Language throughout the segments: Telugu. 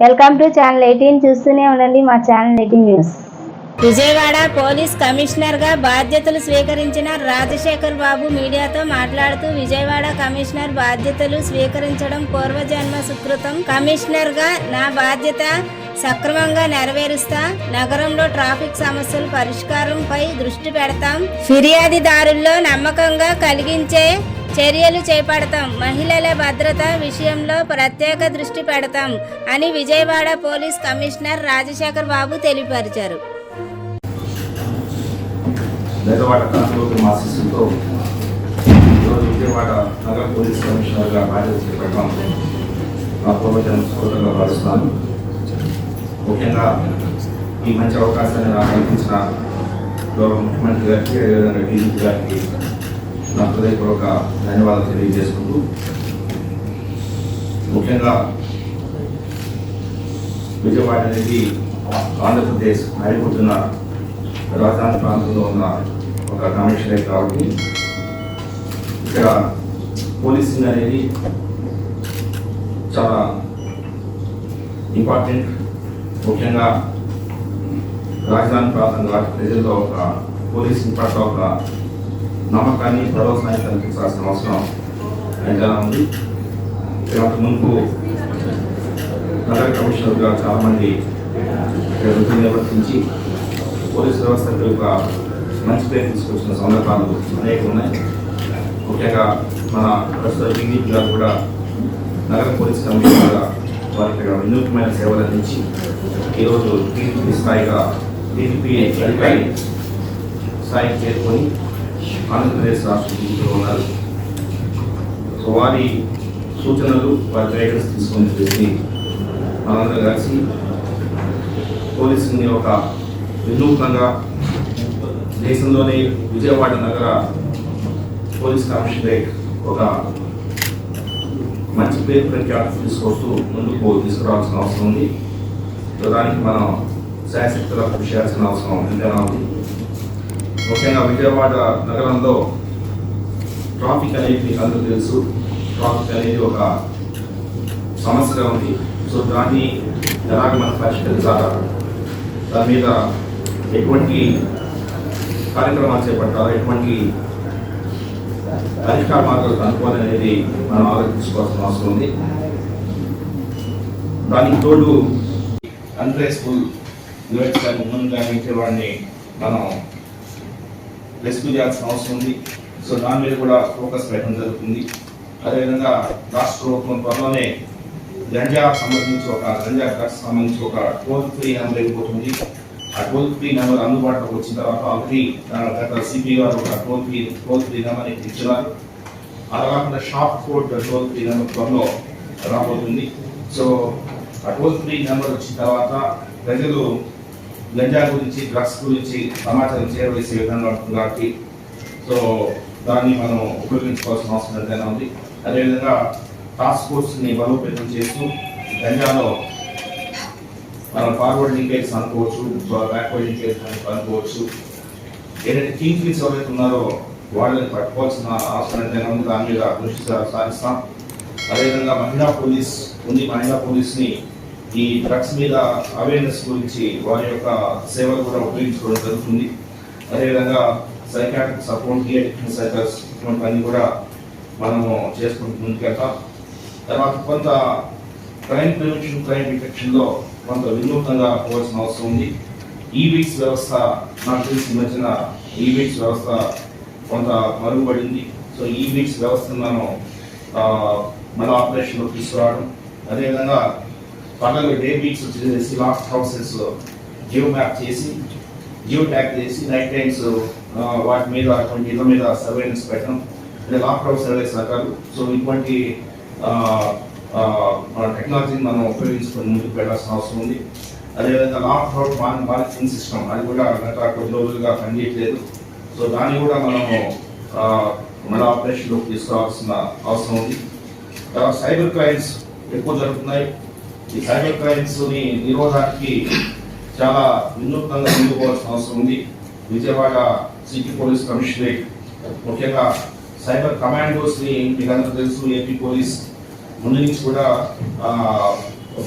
వెల్కమ్ టు ఛానల్ ఎయిటీన్ చూస్తూనే ఉండండి మా channel eighteen news. Vijayawada police కమిషనర్గా బాధ్యతలు స్వీకరించిన రాజశేఖర్ బాబు మీడియాతో మాట్లాడుతూ విజయవాడ కమిషనర్ బాధ్యతలు స్వీకరించడం పూర్వజన్మ సుకృతం. కమిషనర్గా నా బాధ్యత సక్రమంగా నెరవేరుస్తా నగరంలో ట్రాఫిక్ సమస్యల పరిష్కారంపై దృష్టి పెడతాం. ఫిర్యాదిదారుల్లో నమ్మకంగా కలిగించే చర్యలు చేపడతాం. మహిళల భద్రత విషయంలో ప్రత్యేక దృష్టి పెడతాం అని విజయవాడ పోలీస్ కమిషనర్ రాజశేఖర్ బాబు తెలియపరిచారు. విజయవాడ నగర పోలీస్ కమిషనర్గా బాధ్యత చేపట్టడం నా పూర్వజన్మ భావిస్తున్నాను ముఖ్యంగా ఈ మంచి అవకాశాన్ని నాకు కల్పించిన గౌరవ ముఖ్యమంత్రి గారికి అదేవిధంగా డీజీపీ గారికి నా హృదయపూర్వక ధన్యవాదాలు తెలియజేసుకుంటూ ముఖ్యంగా విజయవాడ అనేది ఆంధ్రప్రదేశ్ నడిపోతున్న రాజధాని ప్రాంతంలో ఉన్న ఒక కమిషనరేట్ కాబట్టి ఇక్కడ పోలీసింగ్ అనేది చాలా ఇంపార్టెంట్. ముఖ్యంగా రాజధాని ప్రాంతం ప్రజల్లో ఒక పోలీసింగ్ పట్ల ఒక నమ్మకాన్ని భరోసాన్ని కల్పించాల్సిన అవసరం ఎంతైనా ఉంది. ఇక్కడ నగర కమిషనర్గా చాలామంది ఇక్కడ నిర్వర్తించి పోలీస్ వ్యవస్థకు ఒక మంచి పేరు తీసుకొచ్చిన సందర్భాలు అనేక ఉన్నాయి. ముఖ్యంగా మన ప్రస్తుత డీజీపీ గారు కూడా నగర పోలీస్ కమిషనర్గా వారికి వినూత్నమైన సేవలు అందించి ఈరోజు టీడీపీ స్థాయిగా టీడీపీ అధికారి స్థాయికి చేరుకొని ఆంధ్రప్రదేశ్ రాష్ట్ర ఉన్నారు. సో వారి సూచనలు వారి గైడెన్స్ తీసుకొని చెప్పి మనందరం కలిసి పోలీసుని ఒక వినూత్నంగా దేశంలోనే విజయవాడ నగర పోలీస్ కమిషనరేట్ ఒక మంచి పేరు ప్రఖ్యాతి తీసుకొస్తూ ముందుకు తీసుకురావాల్సిన అవసరం ఉంది. దానికి మనం శాశక్తులా కృషి చేయాల్సిన అవసరం ఎంతైనా ఉంది. ముఖ్యంగా విజయవాడ నగరంలో ట్రాఫిక్ అనేది మీకు అందరూ తెలుసు. ట్రాఫిక్ అనేది ఒక సమస్యగా ఉంది. సో దాన్ని ఎలాగ మనం పరిష్కరించాలా? దాని మీద ఎటువంటి కార్యక్రమాలు చేపట్టాలి? ఎటువంటి పరిష్కార మార్గాలు కనుక్కోవాలి అనేది మనం ఆలోచించుకోవాల్సిన అవసరం ఉంది. దానికి తోడు అన్ట్రేస్ఫుల్ యూనిట్స్ కానీ ముందు కానీ వాడిని మనం రెస్క్యూ చేయాల్సిన అవసరం ఉంది. సో దాని మీద కూడా ఫోకస్ పెట్టడం జరుగుతుంది. అదేవిధంగా రాష్ట్ర ప్రభుత్వం త్వరలోనే గంజా సంబంధించి ఒక గంజా డ్రగ్స్ సంబంధించి ఒక టోల్ ఫ్రీ నెంబర్ అయిపోతుంది ఆ టోల్ ఫ్రీ నెంబర్ అందుబాటులోకి వచ్చిన తర్వాత ఆల్రెడీ గత సిపి గారు ఒక toll free toll free number ఇచ్చినారు అలా కాకుండా shop code toll free number త్వరలో రాబోతుంది. సో ఆ టోల్ ఫ్రీ నెంబర్ వచ్చిన తర్వాత ప్రజలు గంజా గురించి డ్రగ్స్ గురించి సమాచారం చేరవేసే విధంగా ఉంటుంది కాబట్టి సో దాన్ని మనం ఉపయోగించుకోవాల్సిన అవసరం ఎంతైనా ఉంది. అదేవిధంగా టాస్క్ ఫోర్స్ని బలోపేతం చేస్తూ గంజాలో మనం ఫార్వర్డ్ లింకేజ్ అనుకోవచ్చు బ్యాక్వర్డ్ లింకేజ్ అనుకోవచ్చు. ఏదైతే కింగ్ ఫీల్స్ ఎవరైతే ఉన్నారో వాళ్ళని పట్టుకోవాల్సిన అవసరం ఎంతైనా ఉంది. దాని మీద దృష్టి సాధిస్తాం సారిస్తాం. అదేవిధంగా మహిళా పోలీస్ ఉంది. మహిళా పోలీస్ని ఈ డ్రగ్స్ మీద అవేర్నెస్ గురించి వారి యొక్క సేవలు కూడా ఉపయోగించుకోవడం జరుగుతుంది. అదేవిధంగా సైకాట్రిక్ సపోర్ట్ డిఎడిక్షన్ ఇటువంటి పని కూడా మనము చేసుకుంటూ ముందుకెళ్తాం. తర్వాత కొంత క్రైమ్ ప్రివెన్షన్ క్రైమ్ డిటెక్షన్లో కొంత వినూత్నంగా పోవాల్సిన అవసరం ఉంది. ఈ వ్యవస్థ నాకు తెలిసి మధ్యన ఈ వ్యవస్థ కొంత మరుగుపడింది సో ఈ వ్యవస్థను మనం మన ఆపరేషన్లో తీసుకురావడం. అదేవిధంగా పనులు డే బీట్స్ వచ్చేసి లాస్ట్ హౌసెస్ జియో మ్యాప్ చేసి జియో ట్యాగ్ చేసి నైట్ టైమ్స్ uh, వాటి మీద కొన్ని ఇళ్ళ మీద సర్వేలెన్స్ పెట్టడం. అంటే లాక్ హౌస్ సర్వేస్ రకాలు. సో ఇటువంటి మన టెక్నాలజీని మనం ఉపయోగించుకొని ముందుకు వెళ్ళాల్సిన అవసరం ఉంది. అదేవిధంగా లాక్ అవుట్ మానిటరింగ్ సిస్టమ్ అది కూడా గత కొద్ది రోజులుగా పనిచేయట్లేదు. సో దాన్ని కూడా మనము మన ఆపరేషన్లోకి తీసుకోవాల్సిన అవసరం ఉంది. సైబర్ క్రైమ్స్ ఎక్కువ జరుగుతున్నాయి. ఈ సైబర్ క్రైమ్స్ని నిరోధానికి చాలా వినూత్నంగా ముందుకోవాల్సిన అవసరం ఉంది. విజయవాడ సిటీ పోలీస్ కమిషనరేట్ ముఖ్యంగా సైబర్ కమాండోస్ని మీకు అందరూ తెలుసు ఏపీ పోలీస్ ముందు నుంచి కూడా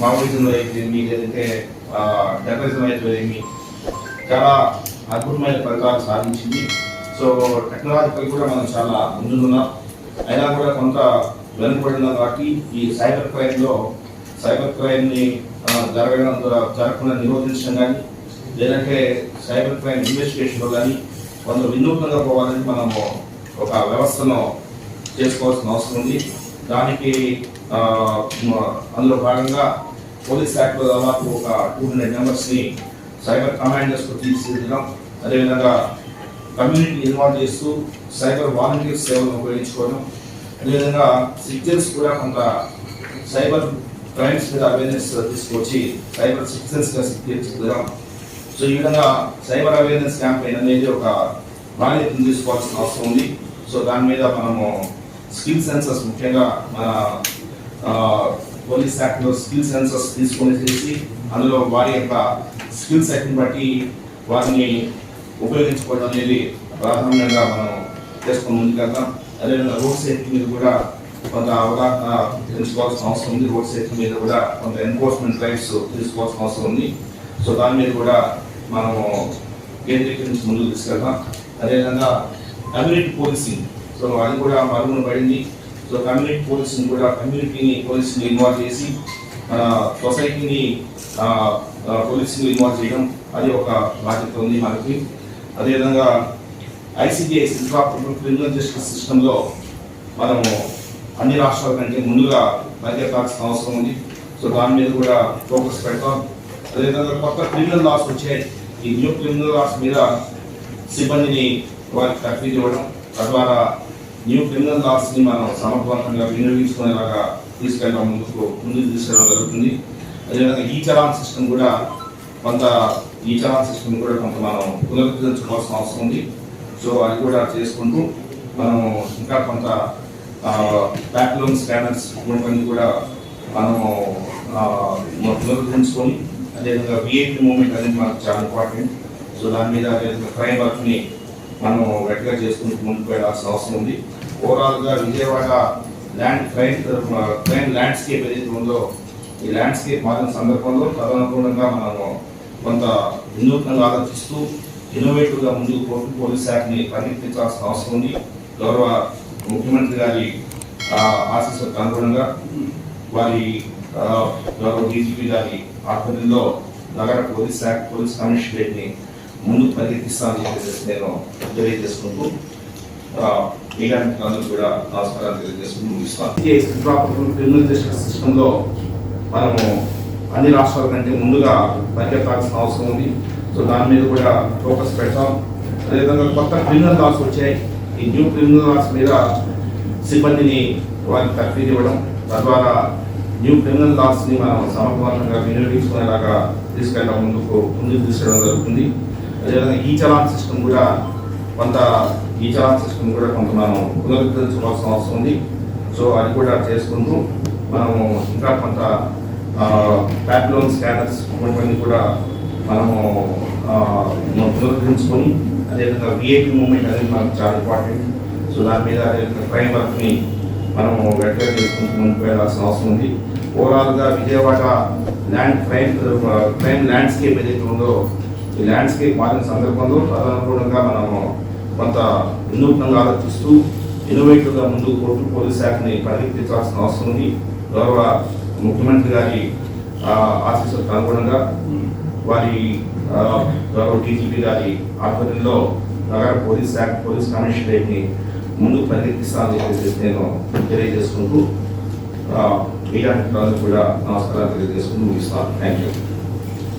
మావోయిజంలో మామూలుగా అయితేమి లేదంటే టెర్రరిజం అయితేమి చాలా అద్భుతమైన ఫలితాలు సాధించింది. సో టెక్నాలజికల్ కూడా మనం చాలా ముందున్నాం అయినా కూడా కొంత వెనుకబడిన కాబట్టి ఈ సైబర్ క్రైమ్లో సైబర్ క్రైమ్ని ఆ, జరగడం జరగకుండా నిరోధించడం కానీ లేదంటే సైబర్ క్రైమ్ ఇన్వెస్టిగేషన్లో కానీ కొందరు వినూత్నంగా పోవాలని మనము ఒక వ్యవస్థను చేసుకోవాల్సిన అవసరం ఉంది. దానికి అందులో భాగంగా పోలీస్ యాక్ట్లో దాదాపు ఒక టూ హండ్రెడ్ మెంబర్స్ని సైబర్ కమాండర్స్కు తీర్చిదిద్దడం అదేవిధంగా కమ్యూనిటీ ఇన్వాల్వ్ చేస్తూ సైబర్ వాలంటీర్ సేవలను ఉపయోగించుకోవడం అదేవిధంగా సిటిజన్స్ కూడా కొంత సైబర్ క్రైమ్స్ మీద అవేర్నెస్ తీసుకొచ్చి సైబర్ సిటిజన్స్గా తీర్చిదిద్దడం సో ఈ విధంగా సైబర్ అవేర్నెస్ క్యాంపెయిన్ అనేది ఒక బాధ్యతను తీసుకోవాల్సిన అవసరం ఉంది. సో దాని మీద మనము స్కిల్ సెన్సస్ ముఖ్యంగా మన పోలీస్ శాఖలో స్కిల్ సెన్సస్ తీసుకొని చేసి అందులో వారి యొక్క స్కిల్ సెట్ని బట్టి వారిని ఉపయోగించుకోవడం అనేది ప్రాధాన్యంగా మనం చేసుకుని ముందుకెళ్తాం. అదేవిధంగా రోడ్ సేఫ్టీ మీద కూడా కొంత అవగాహన తెలుసుకోవాల్సిన అవసరం ఉంది రోడ్ సేఫ్టీ మీద కూడా కొంత ఎన్ఫోర్స్మెంట్ రైట్స్ తీసుకోవాల్సిన అవసరం ఉంది సో దాని మీద కూడా మనము కేంద్రీకరించి ముందుకు తీసుకెళ్తాం అదేవిధంగా కమ్యూనిటీ పోలీసింగ్ సో అది కూడా మరుగున పడింది సో కమ్యూనిటీ పోలీసింగ్ కూడా కమ్యూనిటీని పోలీసింగ్ ఇన్వాల్వ్ చేసి మన సొసైటీని పోలీసింగ్ ఇన్వాల్వ్ చేయడం అది ఒక బాధ్యత ఉంది మనకి. అదేవిధంగా ఐసీజీఐ ఇంట్రాపరబుల్ క్రిమినల్ జస్టిస్ సిస్టంలో మనము అన్ని రాష్ట్రాల కంటే ముందుగా పరిగెత్తాల్సిన అవసరం ఉంది. సో దాని మీద కూడా ఫోకస్ పెడతాం. అదేవిధంగా కొత్త క్రిమినల్ లాస్ వచ్చాయి ఈ న్యూ క్రిమినల్ లాస్ మీద సిబ్బందిని వారికి తర్ఫీదు ఇవ్వడం తద్వారా న్యూ క్రిమినల్ లాస్ని మనం సమర్థవంతంగా వినియోగించుకునేలాగా తీసుకెళ్ళడం ముందుకు ముందుకు తీసుకెళ్ళడం జరుగుతుంది. అదేవిధంగా ఈ చలాన్ సిస్టమ్ కూడా కొంత ఈ చలాన్ సిస్టమ్ కూడా కొంత మనం పునరుద్ధరించుకోవాల్సిన అవసరం ఉంది. సో అది కూడా చేసుకుంటూ మనం ఇంకా కొంత బ్యాక్లోన్ స్కానర్స్ ఇటువంటి కూడా మనము పునరుద్ధరించుకొని అదేవిధంగా విఐపి మూమెంట్ అనేది మనకు చాలా ఇంపార్టెంట్ సో దాని మీద అదేవిధంగా క్రైమ్ వర్క్ని మనం గట్టిగా చేసుకుంటూ ముందుకు వెళ్ళాల్సిన అవసరం ఉంది. ఓవరాల్గా Vijayawada land crime crime landscape ఏదైతే ఉందో ఈ ల్యాండ్స్కేప్ మారిన సందర్భంలో తదనుగుణంగా మనము కొంత వినూత్నంగా ఆలోచిస్తూ ఇన్నోవేటివ్గా ముందుకు పోతూ పోలీస్ శాఖని పరిగెత్తించాల్సిన అవసరం ఉంది. గౌరవ ముఖ్యమంత్రి గారి ఆ, ఆశీస్సులకు అనుగుణంగా వారి గౌరవ డీజీపీ గారి ఆధ్వర్యంలో నగర పోలీస్ శాఖ పోలీస్ కమిషనరేట్ని ముందుకు పరిగెత్తిస్తానని చెప్పేసి నేను తెలియజేసుకుంటూ మీలాంటి అందరూ కూడా నమస్కారాలు తెలియజేసుకుంటూ ముగిస్తాను. సిస్టంలో మనము అన్ని రాష్ట్రాల కంటే ముందుగా పరిగెత్తాల్సిన అవసరం ఉంది. సో దాని మీద కూడా ఫోకస్ పెడతాం. అదేవిధంగా కొత్త క్రిమినల్ లాస్ వచ్చాయి. ఈ న్యూ క్రిమినల్స్ మీద సిబ్బందిని వారికి తర్ఫీదు ఇవ్వడం తద్వారా న్యూ క్రిమినల్ లాస్ని మనం సమర్థవంతంగా వినియోగించుకునేలాగా తీసుకెళ్ళడం ముందుకు ముందుకు తీసుకెళ్ళడం జరుగుతుంది. అదేవిధంగా ఈ చలాన్ సిస్టమ్ కూడా కొంత ఈ చలాన్ సిస్టమ్ కూడా కొంత మనం పునరుద్ధరించుకోవాల్సిన అవసరం ఉంది. సో అది కూడా చేసుకుంటూ మనము ఇంకా కొంత బ్యాక్ లోన్ స్కానర్స్ ఇటువంటివన్నీ కూడా మనము పునరుద్ధరించుకొని అదేవిధంగా విఐపి మూమెంట్ అనేది మనకు చాలా ఇంపార్టెంట్ సో దాని మీద అదేవిధంగా క్రైమ్ వర్క్ని మనము గట్టిగా చేసుకుంటూ ముందుకు వెళ్ళాల్సిన అవసరం ఉంది. ఓవరాల్గా Vijayawada land crime crime landscape ఏదైతే ఉందో ఈ ల్యాండ్స్కేప్ మారిన సందర్భంలో తదనుగుణంగా మనము కొంత వినూత్నంగా ఆలోచిస్తూ ఇన్నోవేటివ్గా ముందుకు పోతూ పోలీస్ శాఖని పరిగెత్తించాల్సిన అవసరం ఉంది. గౌరవ ముఖ్యమంత్రి గారి ఆశీస్సులకు అనుగుణంగా వారి ఆ, గౌరవ డీజీపీ గారి ఆధ్వర్యంలో నగర పోలీస్ శాఖ పోలీస్ కమిషనరేట్ని ముందుకు పరిగెత్తిస్తానని చెప్పేసి నేను తెలియజేసుకుంటూ ఇలాంటి కూడా నమస్కారాలు తెలియజేసుకుంటూ ముగిస్తాను థ్యాంక్ యూ